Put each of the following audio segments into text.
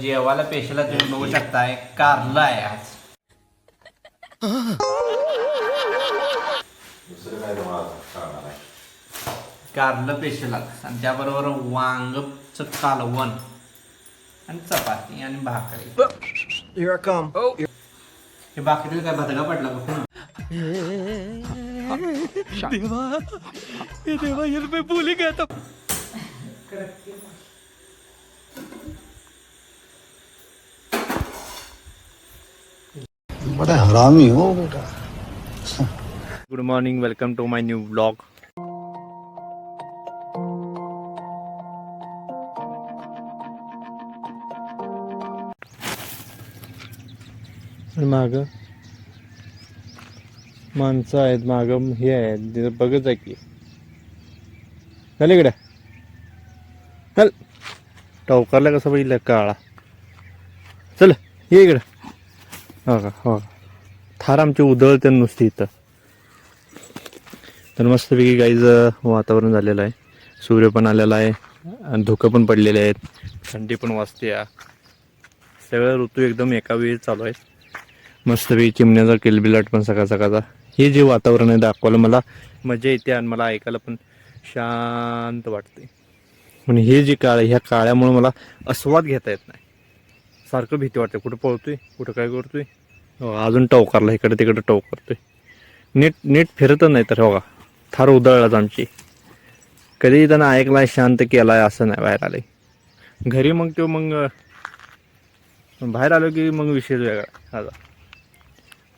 जेवायला पेशला तुम्ही बघू शकताय. कारला आहे आज. दुसरं काय तुम्हाला कळणार आहे? कारलं पेशल आणि त्याबरोबर वांगचं कालवण. आणि चपाती आणि भाकरी. Here I come. Oh. हे भाकरीला काय भदगा पडला बघ बड़ा हरामी हो. बेटा good morning welcome to my new blog माग माणसं आहेत माग हे आहेत तिथं बघत आहे की. चल इकडे. चल. टवकारला कसं बघितलं काळा. चल ये इकडे. हो का? हो का? थार आमची उधळते नुसती इथं. तर मस्तपैकी गाईज वातावरण झालेलं आहे. सूर्य पण आलेला आहे. आणि धुकं पण पडलेले आहेत. थंडी पण वाजते या. सगळं ऋतू एकदम एका वेळी चालू आहे मस्तपैकी चिमण्याचा किलबिलाट पण सकाळ सकाळचा. हे जे वातावरण आहे दाखवायला मला मजा येते आणि मला ऐकायला पण शांत वाटते. पण हे जे काळ ह्या काळ्यामुळे मला आस्वाद घेता येत नाही. सारखं भीती वाटते. कुठं पळतोय कुठं काय करतोय. हो, अजून टवकारला इकडे तिकडे टव करतोय. नीट नीट फिरतच नाही तर हो का थार उधळलाच आमची. कधी त्यांना ऐकलाय शांत केलाय असं नाही बाहेर आले घरी मग तो मग बाहेर आलो की मग विषय वेगळा. आता.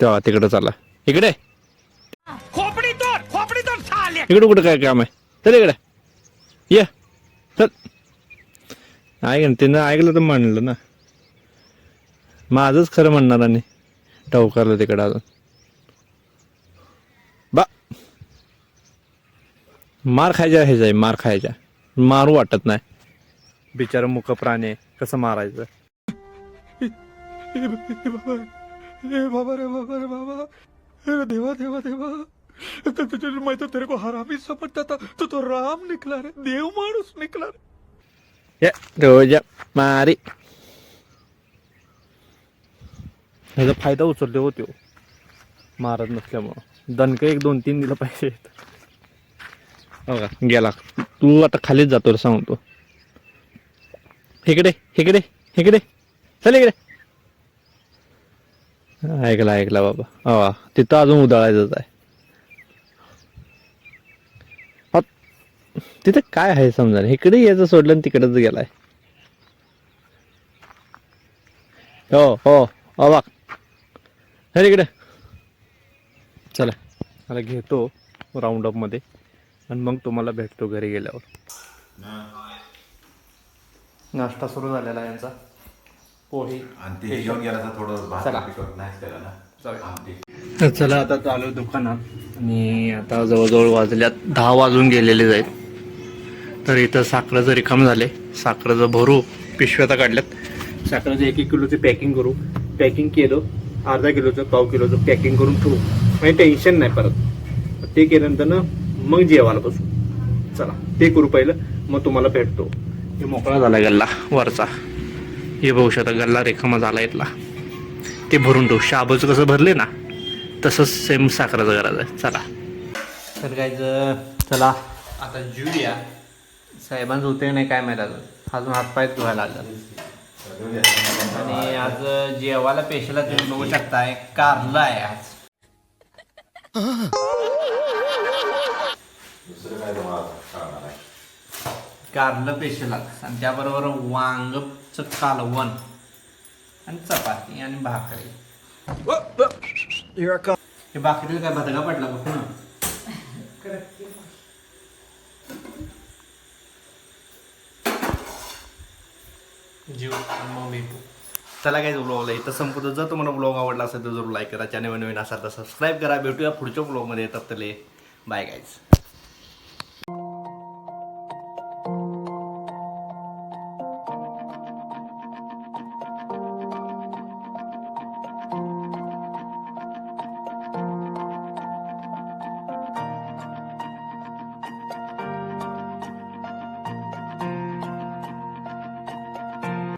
तेव्हा तिकडं चाला इकडे इकडे कुठं काय काम आहे? चल इकडे. ये. चल. ऐक ना तिनं ऐकलं तर म्हणलं ना. माझंच खरं म्हणणार आणि टवकारलं तिकडं अजून. बा. मार खायच्या ह्याचा आहे मार खायच्या. मारू वाटत नाही. बिचारा मुख प्राणी आहे, कसं मारायचं? हे बाबा रे बाबा रे बाबा हे देवा देवा देवा. तो तुझे मैं तो तेरे को हरामी समझता था तो तो राम निकला रे. देव माणूस निकला रे. या रोजा मारी. ह्याचा फायदा उचलले होतो हो. मारत नसल्यामुळं. दणकं एक दोन तीन दिलं पाहिजे. हो का? गेला. तू आता खालीच जातो सांगतो. इकडे इकडे इकडे. चल इकडे. ऐकला ऐकला बाबा. हो तिथं अजून उधळायचंच आहे. तिथं काय आहे समजा? इकडे यायचं सोडलं आणि तिकडेच गेलाय. हो हो. हो हे इकडे. चला. मला घेतो राऊंड अपमध्ये. आणि मग तुम्हाला भेटतो घरी गेल्यावर. नाश्ता सुरू झालेला यांचा. पोहे. आणि ते घेऊन गेला तर थोडं भात चला. तर आता चालू आहे दुकानात. आणि आता जवळजवळ वाजल्यात दहा वाजून गेलेले आहेत. तर इथं साखरेचं रिकाम झाले साखरेचं भरू पिशव्या आता काढल्यात. साखरेचं एक एक किलोचं पॅकिंग करू. पॅकिंग केलं. अर्धा किलोचं पाव किलोचं पॅकिंग करून ठेवू. म्हणजे टेन्शन नाही परत. ते केल्यानंतर ना मग जेवायला बसू. चला ते करू पहिलं मग तुम्हाला भेटतो. हे मोकळा झाला गल्ला वरचा. हे बघू शकता गल्ला रेखामा झाला इथला. ते भरून ठेवू. शाबूचं कसं भरले ना तसंच सेम साखराचं करायचं आहे. चला. तर काय चला. आता जुया साहेबांचं होते नाही काय माहिती अजून अजून हातपाय धुवायला लागलं. आणि आज जेवायला पेशला तुम्ही बघू शकताय कारला आहे आज. कारलं पेशल आणि त्याबरोबर वांगचं कालवण आणि चपाती आणि भाकरी. हे भाकरीला काय भदगा पडला बघ ना. जीव आणि मग चला काय ब्लॉगला इथं संपतो जर तुम्हाला ब्लॉग आवडला असेल तर जरूर लाईक करा. चॅनल नवीन असाल तर सबस्क्राईब करा. भेटूया पुढच्या ब्लॉगमध्ये येतात तले बाय गाईज